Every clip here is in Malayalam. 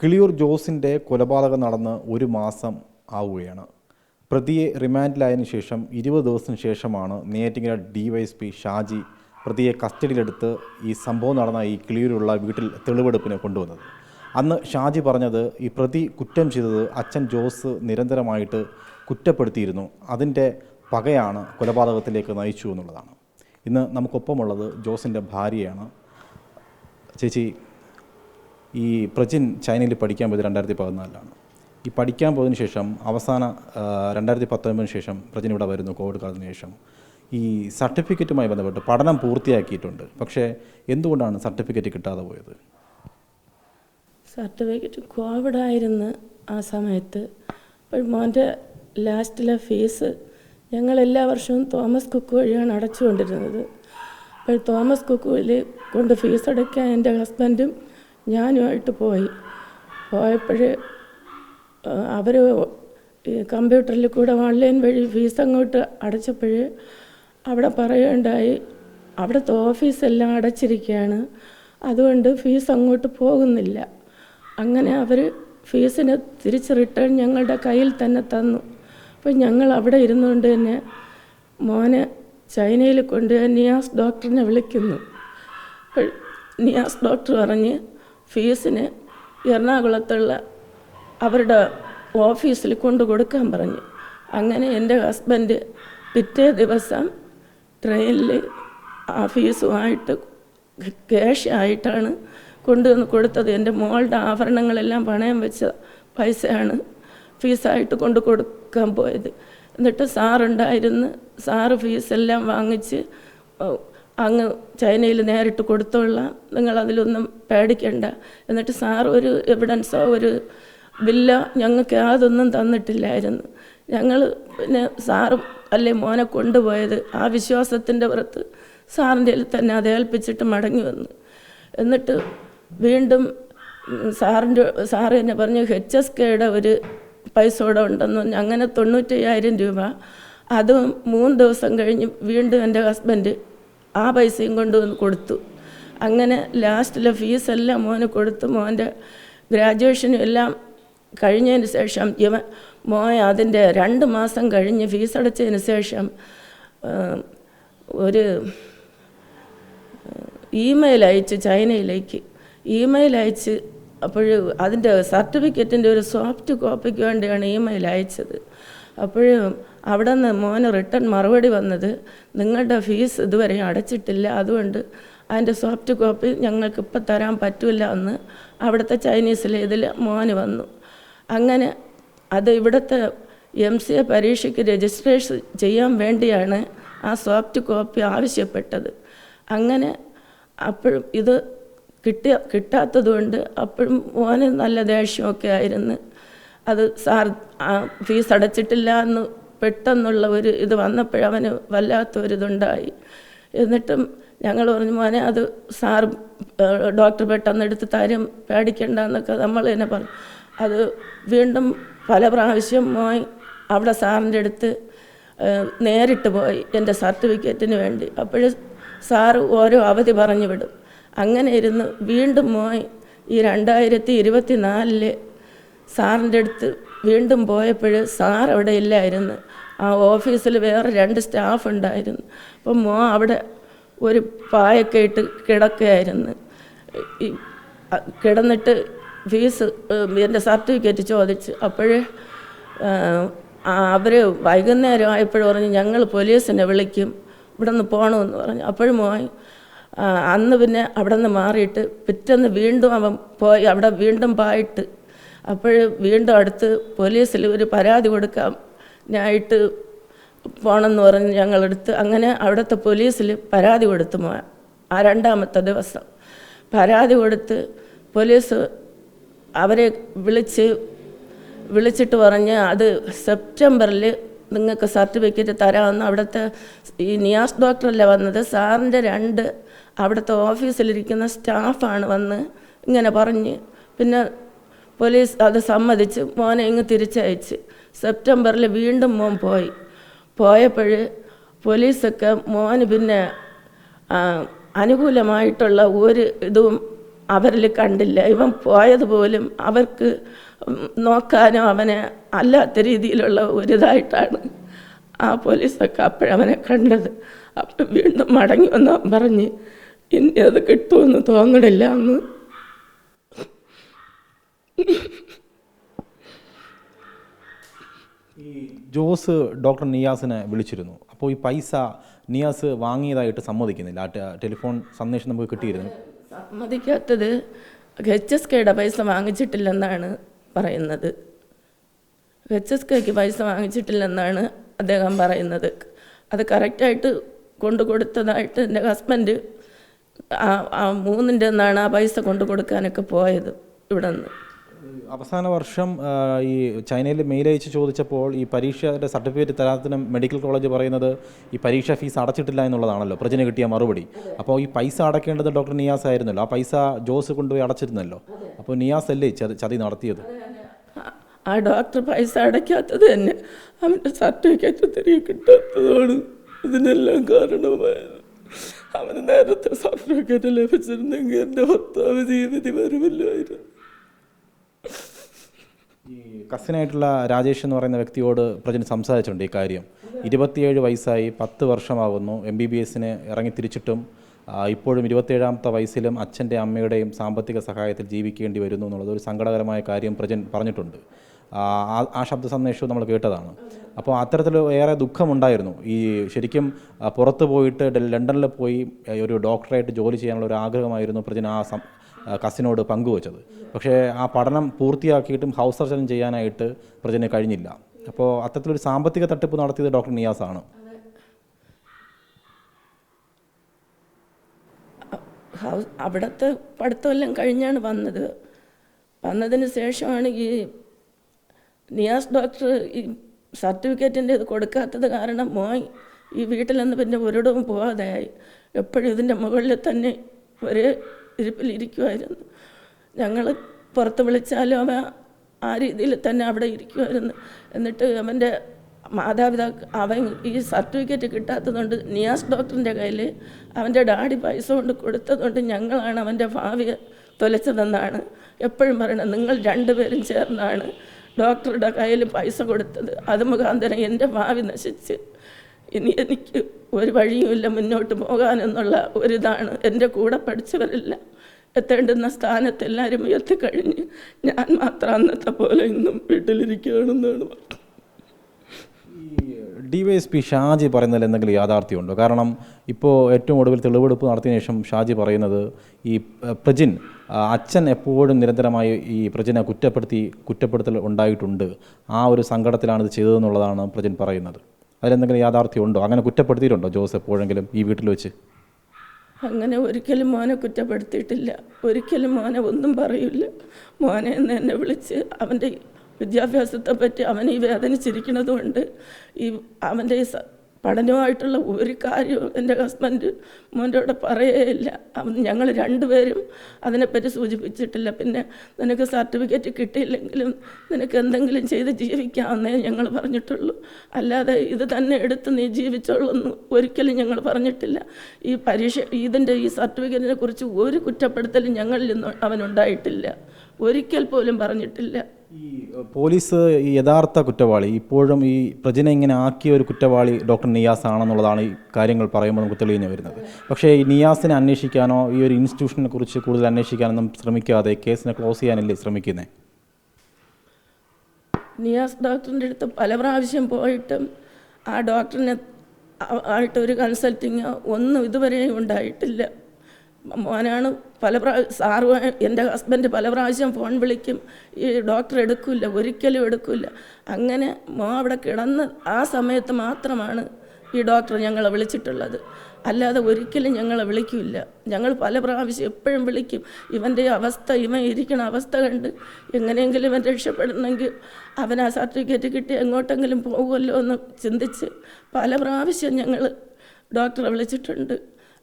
കിളിയൂർ ജോസിന്റെ കൊലപാതകം നടന്ന് ഒരു മാസം ആവുകയാണ്. പ്രതിയെ റിമാൻഡിലായതിനു ശേഷം ഇരുപത് ദിവസത്തിന് ശേഷമാണ് നെയ്യാറ്റിങ്കര ഡിവൈഎസ്പി ഷാജി പ്രതിയെ കസ്റ്റഡിയിലെടുത്ത് ഈ സംഭവം നടന്ന ഈ കിളിയൂരുള്ള വീട്ടിൽ തെളിവെടുപ്പിന് കൊണ്ടുവന്നത്. അന്ന് ഷാജി പറഞ്ഞത് ഈ പ്രതി കുറ്റം ചെയ്തത് അച്ഛൻ ജോസ് നിരന്തരമായിട്ട് കുറ്റപ്പെടുത്തിയിരുന്നു. അതിന്റെ പകയാണ് കൊലപാതകത്തിലേക്ക് നയിച്ചു എന്നുള്ളതാണ്. ഇന്ന് നമുക്കൊപ്പമുള്ളത് ജോസിന്റെ ഭാര്യയാണ്. ചേച്ചി ഈ പ്രജിൻ ചൈനയിൽ പഠിക്കാൻ പോയത് രണ്ടായിരത്തി പതിനാലിലാണ് ഈ പഠിക്കാൻ പോയതിന് ശേഷം അവസാന രണ്ടായിരത്തി പത്തൊൻപതിന് ശേഷം പ്രജിൻ ഇവിടെ വരുന്നു കോവിഡ് കാലത്തിന് ശേഷം. ഈ സർട്ടിഫിക്കറ്റുമായി ബന്ധപ്പെട്ട് പഠനം പൂർത്തിയാക്കിയിട്ടുണ്ട്. പക്ഷേ എന്തുകൊണ്ടാണ് സർട്ടിഫിക്കറ്റ് കിട്ടാതെ പോയത്? സർട്ടിഫിക്കറ്റ് കോവിഡ് ആയിരുന്നു ആ സമയത്ത്. അപ്പോൾ മോന്റെ ലാസ്റ്റിലെ ഫീസ് ഞങ്ങൾ എല്ലാ വർഷവും തോമസ് കുക്ക് വഴിയാണ് അടച്ചുകൊണ്ടിരുന്നത്. അപ്പോൾ തോമസ് കുക്ക് വഴി കൊണ്ട് ഫീസ് അടയ്ക്കാൻ എന്റെ ഹസ്ബൻഡും ഞാനുമായിട്ട് പോയി. പോയപ്പോൾ അവർ കമ്പ്യൂട്ടറിൽ കൂടെ ഓൺലൈൻ വഴി ഫീസ് അങ്ങോട്ട് അടച്ചപ്പോൾ അവിടെ പറയുണ്ടായി അവിടുത്തെ ഓഫീസെല്ലാം അടച്ചിരിക്കുകയാണ് അതുകൊണ്ട് ഫീസ് അങ്ങോട്ട് പോകുന്നില്ല. അങ്ങനെ അവർ ഫീസിന് തിരിച്ച് റിട്ടേൺ ഞങ്ങളുടെ കയ്യിൽ തന്നെ തന്നു. അപ്പോൾ ഞങ്ങൾ അവിടെ ഇരുന്നുകൊണ്ട് തന്നെ മോനെ ചൈനയിൽ കൊണ്ട് നിയാസ് ഡോക്ടറിനെ വിളിക്കുന്നു. നിയാസ് ഡോക്ടർ പറഞ്ഞ് ഫീസിന് എറണാകുളത്തുള്ള അവരുടെ ഓഫീസിൽ കൊണ്ടു കൊടുക്കാൻ പറഞ്ഞു. അങ്ങനെ എന്റെ ഹസ്ബൻഡ് പിറ്റേ ദിവസം ട്രെയിനിൽ ആ ഫീസുമായിട്ട് ക്യാഷ് ആയിട്ടാണ് കൊണ്ടുവന്ന് കൊടുത്തത്. എന്റെ മോളുടെ ആഭരണങ്ങളെല്ലാം പണയം വെച്ച പൈസയാണ് ഫീസായിട്ട് കൊണ്ടു കൊടുക്കാൻ പോയത്. എന്നിട്ട് സാറുണ്ടായിരുന്നു സാറ് ഫീസെല്ലാം വാങ്ങിച്ച് അങ്ങ് ചൈനയിൽ നേരിട്ട് കൊടുത്തുള്ള നിങ്ങൾ അതിലൊന്നും പേടിക്കണ്ട. എന്നിട്ട് സാർ ഒരു എവിഡൻസോ ഒരു ബില്ലോ ഞങ്ങൾക്ക് യാതൊന്നും തന്നിട്ടില്ലായിരുന്നു. ഞങ്ങൾ പിന്നെ സാറ് അല്ലേ മോനെ കൊണ്ടുപോയത്? ആ വിശ്വാസത്തിന്റെ പുറത്ത് സാറിന്റെ തന്നെ അത് ഏൽപ്പിച്ചിട്ട് മടങ്ങി വന്നു. എന്നിട്ട് വീണ്ടും സാറിന്റെ സാറ് എന്നെ പറഞ്ഞു എച്ച് എസ് കെയുടെ ഒരു പൈസ കൂടെ ഉണ്ടെന്ന് പറഞ്ഞു. അങ്ങനെ തൊണ്ണൂറ്റയ്യായിരം രൂപ. അതും മൂന്ന് ദിവസം കഴിഞ്ഞ് വീണ്ടും എന്റെ ഹസ്ബൻഡ് ആ പൈസയും കൊണ്ടുവന്ന് കൊടുത്തു. അങ്ങനെ ലാസ്റ്റിലെ ഫീസെല്ലാം മോന് കൊടുത്തു. മോന്റെ ഗ്രാജുവേഷനും എല്ലാം കഴിഞ്ഞതിന് ശേഷം ഇവൻ മോൻ അതിന്റെ രണ്ട് മാസം കഴിഞ്ഞ് ഫീസ് അടച്ചതിന് ശേഷം ഒരു ഇമെയിൽ അയച്ച് ചൈനയിലേക്ക്. ഇമെയിൽ അയച്ച് അപ്പോൾ അതിന്റെ സർട്ടിഫിക്കറ്റിന്റെ ഒരു സോഫ്റ്റ് കോപ്പിക്ക് വേണ്ടിയാണ് ഇമെയിൽ അയച്ചത്. അപ്പോൾ അവിടെ നിന്ന് മോന് റിട്ടേൺ മറുപടി വന്നത് നിങ്ങളുടെ ഫീസ് ഇതുവരെ അടച്ചിട്ടില്ല. അതുകൊണ്ട് അതിന്റെ സോഫ്റ്റ് കോപ്പി ഞങ്ങൾക്ക് ഇപ്പം തരാൻ പറ്റില്ല എന്ന് അവിടുത്തെ ചൈനീസിലെ ഇതിൽ മോന് വന്നു. അങ്ങനെ അത് ഇവിടുത്തെ എം സി എ പരീക്ഷയ്ക്ക് രജിസ്ട്രേഷൻ ചെയ്യാൻ വേണ്ടിയാണ് ആ സോഫ്റ്റ് കോപ്പി ആവശ്യപ്പെട്ടത്. അങ്ങനെ അപ്പോഴും ഇത് കിട്ടിയ കിട്ടാത്തതുകൊണ്ട് അപ്പോഴും മോന് നല്ല ദേഷ്യമൊക്കെ ആയിരുന്നു. അത് സാർ ഫീസ് അടച്ചിട്ടില്ല എന്ന് പെട്ടെന്നുള്ള ഒരു ഇത് വന്നപ്പോഴവന് വല്ലാത്തൊരിതുണ്ടായി. എന്നിട്ടും ഞങ്ങൾ പറഞ്ഞു മോനെ അത് സാർ ഡോക്ടർ പെട്ടെന്ന് എടുത്ത് തരും പേടിക്കണ്ട എന്നൊക്കെ നമ്മൾ തന്നെ പറഞ്ഞു. അത് വീണ്ടും പല പ്രാവശ്യം പോയി അവിടെ സാറിന്റെ അടുത്ത് നേരിട്ട് പോയി എന്റെ സർട്ടിഫിക്കറ്റിന് വേണ്ടി. അപ്പോഴും സാറ് ഓരോ അവധി പറഞ്ഞു വിടും. അങ്ങനെ ഇരുന്ന് വീണ്ടും പോയി ഈ രണ്ടായിരത്തി ഇരുപത്തി നാലിൽ സാറിന്റെ അടുത്ത് വീണ്ടും പോയപ്പോൾ സാർ അവിടെ ഇല്ലായിരുന്നു. ആ ഓഫീസിൽ വേറെ രണ്ട് സ്റ്റാഫ് ഉണ്ടായിരുന്നു. അപ്പം മോ അവിടെ ഒരു പായൊക്കെ ഇട്ട് കിടക്കുകയായിരുന്നു. കിടന്നിട്ട് ഫീസ് എന്റെ സർട്ടിഫിക്കറ്റ് ചോദിച്ച് അപ്പോഴേ അവർ വൈകുന്നേരം ആയപ്പോഴും പറഞ്ഞു ഞങ്ങൾ പോലീസിനെ വിളിക്കും ഇവിടെ നിന്ന് പോകണമെന്ന് പറഞ്ഞു. അപ്പോഴും പോയി അന്ന് പിന്നെ അവിടെ നിന്ന് മാറിയിട്ട് പിറ്റേന്ന് വീണ്ടും അവൻ പോയി അവിടെ വീണ്ടും പായിട്ട് അപ്പോൾ വീണ്ടും അടുത്ത് പോലീസിൽ ഒരു പരാതി കൊടുക്കാം ഞായിട്ട് പോകണമെന്ന് പറഞ്ഞ് ഞങ്ങളെടുത്ത് അങ്ങനെ അവിടുത്തെ പോലീസിൽ പരാതി കൊടുത്തു ആ രണ്ടാമത്തെ ദിവസം പരാതി കൊടുത്ത് പോലീസ് അവരെ വിളിച്ച് വിളിച്ചിട്ട് പറഞ്ഞ് അത് സെപ്റ്റംബറിൽ നിങ്ങൾക്ക് സർട്ടിഫിക്കറ്റ് തരാമെന്ന് അവിടുത്തെ ഈ നിയാസ് ഡോക്ടറല്ല വന്നത്? സാറിന്റെ രണ്ട് അവിടുത്തെ ഓഫീസിലിരിക്കുന്ന സ്റ്റാഫാണ് വന്ന് ഇങ്ങനെ പറഞ്ഞ്. പിന്നെ പോലീസ് അത് സമ്മതിച്ച് മോനെ ഇങ്ങ് തിരിച്ചയച്ച്. സെപ്റ്റംബറിൽ വീണ്ടും മോൻ പോയി. പോയപ്പോൾ പോലീസൊക്കെ മോന് പിന്നെ അനുകൂലമായിട്ടുള്ള ഒരു ഇതും അവരിൽ കണ്ടില്ല. ഇവൻ പോയതുപോലും അവർക്ക് നോക്കാനോ അവനെ അല്ലാത്ത രീതിയിലുള്ള ഒരിതായിട്ടാണ് ആ പോലീസൊക്കെ അപ്പോഴവനെ കണ്ടത്. അപ്പം വീണ്ടും മടങ്ങി വന്ന് പറഞ്ഞ് ഇനി അത് കിട്ടുമെന്ന് തോന്നണില്ല എന്ന് ഈ ജോസ് ഡോക്ടർ നിയാസിനെ വിളിച്ചിരുന്നു. അപ്പോൾ ഈ പൈസ നിയാസ് വാങ്ങിയതായിട്ട് സമ്മതിക്കുന്നില്ല. ആ ടെലിഫോൺ സന്ദേശം നമുക്ക് കിട്ടിയിരുന്നു. സമ്മതിക്കാത്തത് എച്ച് എസ് കെയുടെ പൈസ വാങ്ങിച്ചിട്ടില്ലെന്നാണ് പറയുന്നത്. എച്ച് എസ് കെക്ക് പൈസ വാങ്ങിച്ചിട്ടില്ലെന്നാണ് അദ്ദേഹം പറയുന്നത്. അത് കറക്റ്റായിട്ട് കൊണ്ടു കൊടുത്തതായിട്ട് എന്റെ ഹസ്ബൻഡ് മൂന്നിന്റെ നിന്നാണ് ആ പൈസ കൊണ്ടു കൊടുക്കാനൊക്കെ പോയത് ഇവിടെ നിന്ന് അവസാന വർഷം ഈ ചൈനയിൽ മെയിൽ അയച്ച് ചോദിച്ചപ്പോൾ ഈ പരീക്ഷയുടെ സർട്ടിഫിക്കറ്റ് തരാത്തിന് മെഡിക്കൽ കോളേജ് പറയുന്നത് ഈ പരീക്ഷ ഫീസ് അടച്ചിട്ടില്ല എന്നുള്ളതാണല്ലോ പ്രജന കിട്ടിയ മറുപടി. അപ്പോൾ ഈ പൈസ അടക്കേണ്ടത് ഡോക്ടർ നിയാസ് ആയിരുന്നല്ലോ ആ പൈസ ജോസ് കൊണ്ടുപോയി അടച്ചിരുന്നല്ലോ. അപ്പോൾ നിയാസ് അല്ലേ ചതി നടത്തിയത്? ആ ഡോക്ടർ പൈസ അടയ്ക്കാത്തത് തന്നെ. അവന്റെ സർട്ടിഫിക്കറ്റ് തിരികെ കിട്ടാത്തതാണ് ഇതിനെല്ലാം കാരണമായത്. അവന് നേരത്തെ സർട്ടിഫിക്കറ്റ് ലഭിച്ചിരുന്നെങ്കിൽ എന്റെ ഭർത്താവ് ജീവിതം വരുമില്ലായിരുന്നു. ഈ കസിനായിട്ടുള്ള രാജേഷ് എന്ന് പറയുന്ന വ്യക്തിയോട് പ്രജന് സംസാരിച്ചിട്ടുണ്ട് ഈ കാര്യം. ഇരുപത്തിയേഴ് വയസ്സായി പത്ത് വർഷമാവുന്നു. എം ബി ബി എസിന് ഇറങ്ങി തിരിച്ചിട്ടും ആ, ഇപ്പോഴും ഇരുപത്തേഴാമത്തെ വയസ്സിലും അച്ഛന്റെ അമ്മയുടെയും സാമ്പത്തിക സഹായത്തിൽ ജീവിക്കേണ്ടി വരുന്നു എന്നുള്ളത് ഒരു സങ്കടകരമായ കാര്യം പ്രജൻ പറഞ്ഞിട്ടുണ്ട്. ആ, ശബ്ദ സന്ദേശവും നമ്മൾ കേട്ടതാണ്. അപ്പോൾ അത്തരത്തിൽ ഏറെ ദുഃഖമുണ്ടായിരുന്നു. ഈ ശരിക്കും പുറത്ത് പോയിട്ട് ലണ്ടനിൽ പോയി ഒരു ഡോക്ടറായിട്ട് ജോലി ചെയ്യാനുള്ള ഒരു ആഗ്രഹമായിരുന്നു പ്രജൻ ആ, കസിനോട് പങ്കുവച്ചത്. പക്ഷേ ആ പഠനം പൂർത്തിയാക്കിയിട്ടും ഹൗസ് സർജൻ ചെയ്യാനായിട്ട് പ്രജന് കഴിഞ്ഞില്ല. അപ്പോൾ അത്തരത്തിലൊരു സാമ്പത്തിക തട്ടിപ്പ് നടത്തിയത് ഡോക്ടർ നിയാസാണ്. ഹൗസ് അവിടുത്തെ പഠിത്തമെല്ലാം കഴിഞ്ഞാണ് വന്നത്. വന്നതിന് ശേഷമാണ് ഈ നിയാസ് ഡോക്ടർ ഈ സർട്ടിഫിക്കറ്റിന്റെ ഇത് കൊടുക്കാത്തത് കാരണം മോൻ ഈ വീട്ടിൽ നിന്ന് പിന്നെ ഒരിടവും പോവാതെയായി. എപ്പോഴും ഇതിന്റെ മുകളിൽ തന്നെ ഒരേ ഇരിപ്പിലിരിക്കുമായിരുന്നു ഞങ്ങൾ പുറത്ത് വിളിച്ചാലും അവൻ ആ രീതിയിൽ തന്നെ അവിടെ ഇരിക്കുമായിരുന്നു എന്നിട്ട് അവന്റെ മാതാപിതാക്കൾ അവൻ ഈ സർട്ടിഫിക്കറ്റ് കിട്ടാത്തതുകൊണ്ട് നിയാസ് ഡോക്ടറിന്റെ കയ്യിൽ അവന്റെ ഡാഡി പൈസ കൊണ്ട് കൊടുത്തതുകൊണ്ട് ഞങ്ങളാണ് അവന്റെ ഭാവി തൊലച്ചതെന്നാണ് എപ്പോഴും പറയണത് നിങ്ങൾ രണ്ടുപേരും ചേർന്നാണ് ഡോക്ടറുടെ കയ്യിൽ പൈസ കൊടുത്തത്. അത് മുഖാന്തരം എന്റെ ഭാവി നശിച്ച് ഇനി എനിക്ക് ഒരു വഴിയുമില്ല മുന്നോട്ട് പോകാനെന്നുള്ള ഒരിതാണ്. എന്റെ കൂടെ പഠിച്ചവരില്ല. എത്തേണ്ടുന്ന സ്ഥാനത്ത് എല്ലാവരും ഉയർത്തിക്കഴിഞ്ഞ് ഞാൻ മാത്രം അന്നത്തെ പോലെ ഇന്നും വീട്ടിലിരിക്കുകയാണെന്നാണ് D Y S P Shaji പറയുന്നതിൽ എന്തെങ്കിലും യാഥാർത്ഥ്യമുണ്ടോ? കാരണം ഇപ്പോൾ ഏറ്റവും ഒടുവിൽ തെളിവെടുപ്പ് നടത്തിയ ശേഷം ഷാജി പറയുന്നത് ഈ പ്രജിൻ അച്ഛൻ എപ്പോഴും നിരന്തരമായി ഈ പ്രജിനെ കുറ്റപ്പെടുത്തി കുറ്റപ്പെടുത്തൽ ഉണ്ടായിട്ടുണ്ട്. ആ ഒരു സങ്കടത്തിലാണ് ഇത് ചെയ്തതെന്നുള്ളതാണ് പ്രജിൻ പറയുന്നത്. അതിലെന്തെങ്കിലും യാഥാർത്ഥ്യമുണ്ടോ അങ്ങനെ കുറ്റപ്പെടുത്തിയിട്ടുണ്ടോ ജോസ് എപ്പോഴെങ്കിലും ഈ വീട്ടിൽ വെച്ച്? അങ്ങനെ ഒരിക്കലും മോനെ കുറ്റപ്പെടുത്തിയിട്ടില്ല. ഒരിക്കലും മോനെ ഒന്നും പറയില്ല. മോനെ എന്ന് എന്നെ വിളിച്ച് അവന്റെ വിദ്യാഭ്യാസത്തെ പറ്റി അവൻ ഈ വേദനിച്ചിരിക്കുന്നതുകൊണ്ട് ഈ അവന്റെ പഠനവുമായിട്ടുള്ള ഒരു കാര്യവും എന്റെ ഹസ്ബൻഡ് മോന്റെ കൂടെ പറയേയില്ല ഞങ്ങൾ രണ്ടുപേരും അതിനെപ്പറ്റി സൂചിപ്പിച്ചിട്ടില്ല. പിന്നെ നിനക്ക് സർട്ടിഫിക്കറ്റ് കിട്ടിയില്ലെങ്കിലും നിനക്ക് എന്തെങ്കിലും ചെയ്ത് ജീവിക്കാമെന്നേ ഞങ്ങൾ പറഞ്ഞിട്ടുള്ളൂ. അല്ലാതെ ഇത് തന്നെ എടുത്ത് നീ ജീവിച്ചോളൂ എന്ന് ഒരിക്കലും ഞങ്ങൾ പറഞ്ഞിട്ടില്ല. ഈ പരീക്ഷ ഇതിന്റെ ഈ സർട്ടിഫിക്കറ്റിനെ കുറിച്ച് ഒരു കുറ്റപ്പെടുത്തലും ഞങ്ങളിൽ നിന്ന് അവനുണ്ടായിട്ടില്ല ഒരിക്കൽ പോലും പറഞ്ഞിട്ടില്ല. ഈ പോലീസ് ഈ യഥാർത്ഥ കുറ്റവാളി ഇപ്പോഴും ഈ പ്രജനെ ഇങ്ങനെ ആക്കിയ ഒരു കുറ്റവാളി ഡോക്ടർ നിയാസ് ആണെന്നുള്ളതാണ് ഈ കാര്യങ്ങൾ പറയുമ്പോൾ നമുക്ക് തെളിഞ്ഞു വരുന്നത്. പക്ഷേ ഈ നിയാസിനെ അന്വേഷിക്കാനോ ഈ ഒരു ഇൻസ്റ്റിറ്റ്യൂഷനെ കുറിച്ച് കൂടുതൽ അന്വേഷിക്കാനൊന്നും ശ്രമിക്കാതെ കേസിനെ ക്ലോസ് ചെയ്യാനല്ലേ ശ്രമിക്കുന്നത് നിയാസ് ഡോക്ടറിന്റെ അടുത്ത് പല പ്രാവശ്യം പോയിട്ടും ആ ഡോക്ടറിനെ ആയിട്ടൊരു ആയിട്ട് ഒരു കൺസൾട്ടിങ് ഒന്നും ഇതുവരെയും ഉണ്ടായിട്ടില്ല. മോനാണ് പല പ്രാ സാറ് എന്റെ ഹസ്ബൻഡ് പല പ്രാവശ്യം ഫോൺ വിളിക്കും ഈ ഡോക്ടർ എടുക്കില്ല ഒരിക്കലും എടുക്കില്ല. അങ്ങനെ മോ അവിടെ കിടന്ന് ആ സമയത്ത് മാത്രമാണ് ഈ ഡോക്ടർ ഞങ്ങളെ വിളിച്ചിട്ടുള്ളത്. അല്ലാതെ ഒരിക്കലും ഞങ്ങളെ വിളിക്കില്ല. ഞങ്ങൾ പല പ്രാവശ്യം എപ്പോഴും വിളിക്കും. ഇവന്റെ അവസ്ഥ ഇവൻ ഇരിക്കുന്ന അവസ്ഥ കണ്ട് എങ്ങനെയെങ്കിലും ഇവൻ രക്ഷപ്പെടണമെങ്കിൽ അവൻ ആ സർട്ടിഫിക്കറ്റ് കിട്ടി എങ്ങോട്ടെങ്കിലും പോകുമല്ലോ എന്ന് ചിന്തിച്ച് പല പ്രാവശ്യം ഞങ്ങൾ ഡോക്ടറെ വിളിച്ചിട്ടുണ്ട്.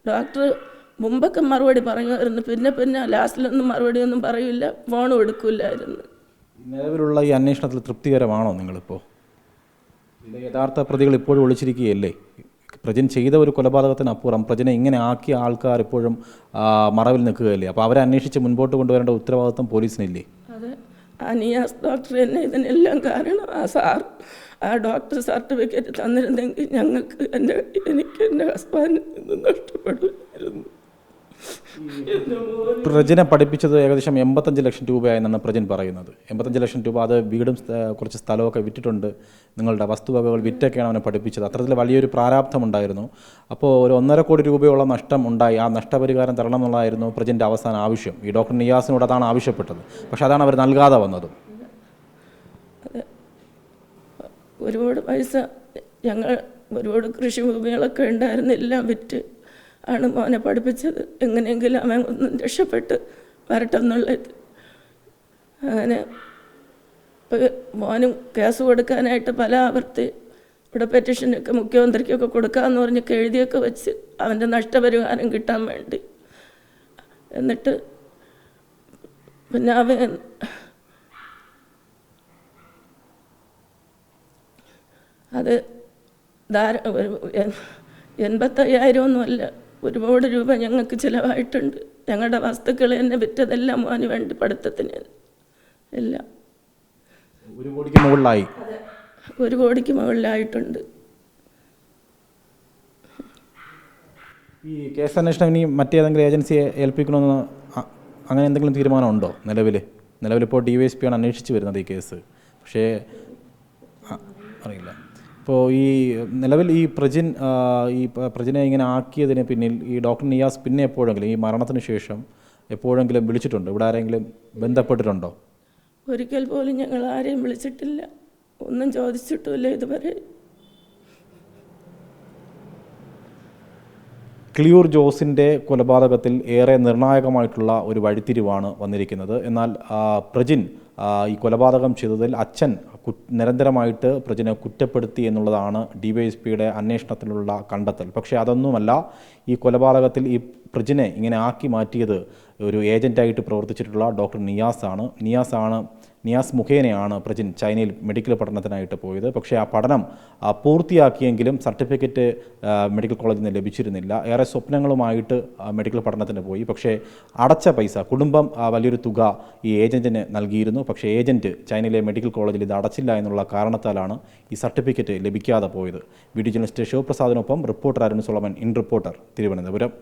ഡോക്ടർ മുമ്പൊക്കെ മറുപടി പറയുമായിരുന്നു. പിന്നെ പിന്നെ ലാസ്റ്റിലൊന്നും മറുപടി ഒന്നും പറയില്ല. ഫോണും എടുക്കില്ലായിരുന്നു നിലവിലുള്ള ഈ അന്വേഷണത്തിൽ തൃപ്തികരമാണോ നിങ്ങളിപ്പോൾ യഥാർത്ഥ പ്രതികൾ ഇപ്പോഴും ഒളിച്ചിരിക്കുകയല്ലേ? പ്രജൻ ചെയ്ത ഒരു കൊലപാതകത്തിനപ്പുറം പ്രജനെ ഇങ്ങനെ ആക്കിയ ആൾക്കാർ ഇപ്പോഴും മറവിൽ നിൽക്കുകയല്ലേ? അപ്പോൾ അവരെ അന്വേഷിച്ച് മുൻപോട്ട് കൊണ്ടുവരേണ്ട ഉത്തരവാദിത്വം പോലീസിനില്ലേ? അത്. അനിയാസ് ഡോക്ടർ തന്നെ ഇതിനെല്ലാം കാരണം ആ സാർ ആ ഡോക്ടർ സർട്ടിഫിക്കറ്റ് തന്നിരുന്നെങ്കിൽ ഞങ്ങൾക്ക് എന്റെ എനിക്ക് എന്റെ ഹസ്ബൻഡ് മോൻ പ്രജിനെ പഠിപ്പിച്ചത് ഏകദേശം എൺപത്തഞ്ച് ലക്ഷം രൂപയായെന്നാണ് പ്രജൻ പറയുന്നത്. എൺപത്തഞ്ച് ലക്ഷം രൂപ അത് വീടും കുറച്ച് സ്ഥലമൊക്കെ വിറ്റിട്ടുണ്ട്. നിങ്ങളുടെ വസ്തുവകകൾ വിറ്റൊക്കെയാണ് അവനെ പഠിപ്പിച്ചത്. അത്തരത്തിൽ വലിയൊരു പ്രാരാബ്ധമുണ്ടായിരുന്നു. അപ്പോൾ ഒരു ഒന്നര കോടി രൂപയോളം നഷ്ടം ഉണ്ടായി. ആ നഷ്ടപരിഹാരം തരണം എന്നുള്ളതായിരുന്നു പ്രജന്റെ അവസാന ആവശ്യം. ഈ ഡോക്ടർ നിയാസിനോട് അതാണ് ആവശ്യപ്പെട്ടത്. പക്ഷേ അതാണ് അവർ നൽകാതെ വന്നത്. ഒരുപാട് പൈസ ഞങ്ങൾ ഒരുപാട് കൃഷി ഭൂമികളൊക്കെ ഉണ്ടായിരുന്നു എല്ലാം വിറ്റ് ആണ് മോനെ പഠിപ്പിച്ചത്. എങ്ങനെയെങ്കിലും അവൻ ഒന്ന് രക്ഷപ്പെട്ട് വരട്ടെ എന്നുള്ളത്. അങ്ങനെ മോനും കേസ് കൊടുക്കാനായിട്ട് പല ആവർത്തി ഇവിടെ പെറ്റീഷനൊക്കെ മുഖ്യമന്ത്രിക്കൊക്കെ കൊടുക്കാമെന്ന് പറഞ്ഞൊക്കെ എഴുതിയൊക്കെ വെച്ച് അവന്റെ നഷ്ടപരിഹാരം കിട്ടാൻ വേണ്ടി. എന്നിട്ട് പിന്നെ അവൻ അത് ധാര എൺപത്തയ്യായിരം ഒന്നുമല്ല ഒരുപാട് രൂപ ഞങ്ങൾക്ക് ചിലവായിട്ടുണ്ട്. ഞങ്ങളുടെ വസ്തുക്കൾ എന്നെ വിറ്റതെല്ലാം മോന് വേണ്ടി പഠിത്തത്തിന് എല്ലാം. ഒരു കോടിക്ക് മുകളിലായി. ഒരു കോടിക്ക് മുകളിലായിട്ടുണ്ട്. ഈ കേസ് അന്വേഷണം ഇനി മറ്റേതെങ്കിലും ഏജൻസിയെ ഏൽപ്പിക്കണമെന്ന് അങ്ങനെ എന്തെങ്കിലും തീരുമാനമുണ്ടോ നിലവിൽ നിലവിലിപ്പോൾ ഡി വൈ എസ് പി ആണ് അന്വേഷിച്ച് വരുന്നത് ഈ കേസ്. പക്ഷേ ഇപ്പോൾ ഈ നിലവിൽ ഈ പ്രജിൻ ഈ പ്രജിനെ ഇങ്ങനെ ആക്കിയതിന് പിന്നിൽ ഈ ഡോക്ടർ നിയാസ് പിന്നെ എപ്പോഴെങ്കിലും ഈ മരണത്തിന് ശേഷം എപ്പോഴെങ്കിലും വിളിച്ചിട്ടുണ്ടോ? ഇവിടെ ആരെങ്കിലും ബന്ധപ്പെട്ടിട്ടുണ്ടോ? ഒരിക്കൽ പോലും ഞങ്ങൾ ആരെയും വിളിച്ചിട്ടില്ല. ഒന്നും ചോദിച്ചിട്ടുമില്ല ഇതുവരെ. ക്ലിയൂർ ജോസിന്റെ കൊലപാതകത്തിൽ ഏറെ നിർണായകമായിട്ടുള്ള ഒരു വഴിത്തിരിവാണ് വന്നിരിക്കുന്നത്. എന്നാൽ പ്രജിൻ ഈ കൊലപാതകം ചെയ്തതിൽ അച്ഛൻ നിരന്തരമായിട്ട് പ്രജനെ കുറ്റപ്പെടുത്തി എന്നുള്ളതാണ് ഡി വൈ എസ് പിയുടെ അന്വേഷണത്തിലുള്ള കണ്ടെത്തൽ. പക്ഷേ അതൊന്നുമല്ല ഈ കൊലപാതകത്തിൽ ഈ പ്രജിനെ ഇങ്ങനെ ആക്കി മാറ്റിയത് ഒരു ഏജന്റായിട്ട് പ്രവർത്തിച്ചിട്ടുള്ള ഡോക്ടർ നിയാസാണ്. നിയാസാണ് നിയാസ് മുഖേനയാണ് പ്രജിൻ ചൈനയിൽ മെഡിക്കൽ പഠനത്തിനായിട്ട് പോയത്. പക്ഷേ ആ പഠനം പൂർത്തിയാക്കിയെങ്കിലും സർട്ടിഫിക്കറ്റ് മെഡിക്കൽ കോളേജിൽ നിന്ന് ലഭിച്ചിരുന്നില്ല. ഏറെ സ്വപ്നങ്ങളുമായിട്ട് മെഡിക്കൽ പഠനത്തിന് പോയി. പക്ഷേ അടച്ച പൈസ കുടുംബം വലിയൊരു തുക ഈ ഏജന്റിന് നൽകിയിരുന്നു. പക്ഷേ ഏജന്റ് ചൈനയിലെ മെഡിക്കൽ കോളേജിൽ ഇത് അടച്ചില്ല എന്നുള്ള കാരണത്താലാണ് ഈ സർട്ടിഫിക്കറ്റ് ലഭിക്കാതെ പോയത്. Video journalist ശിവപ്രസാദിനൊപ്പം reporter Arun Solomon in reporter Thiruvananthapuram.